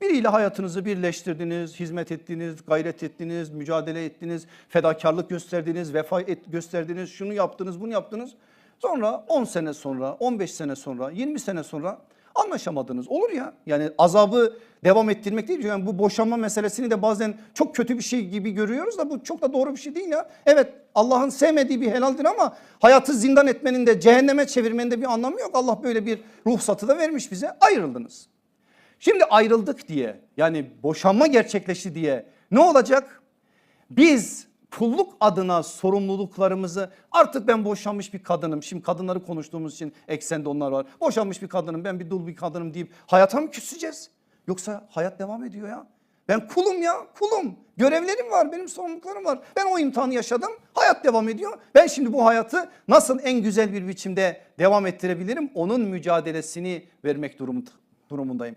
Biriyle hayatınızı birleştirdiniz, hizmet ettiniz, gayret ettiniz, mücadele ettiniz, fedakarlık gösterdiniz, vefa et, gösterdiniz, şunu yaptınız, bunu yaptınız. Sonra 10 sene sonra, 15 sene sonra, 20 sene sonra anlaşamadınız. Olur ya. Yani azabı devam ettirmek değil. Yani bu boşanma meselesini de bazen çok kötü bir şey gibi görüyoruz da bu çok da doğru bir şey değil ya. Evet Allah'ın sevmediği bir helaldir ama hayatı zindan etmenin de cehenneme çevirmenin de bir anlamı yok. Allah böyle bir ruhsatı da vermiş bize. Ayrıldınız. Şimdi ayrıldık diye yani boşanma gerçekleşti diye ne olacak? Biz kulluk adına sorumluluklarımızı artık ben boşanmış bir kadınım. Şimdi kadınları konuştuğumuz için eksende onlar var. Boşanmış bir kadınım ben bir dul bir kadınım deyip hayata mı küseceğiz? Yoksa hayat devam ediyor ya. Ben kulum ya kulum. Görevlerim var benim sorumluluklarım var. Ben o imtihanı yaşadım hayat devam ediyor. Ben şimdi bu hayatı nasıl en güzel bir biçimde devam ettirebilirim? Onun mücadelesini vermek durum- durumundayım.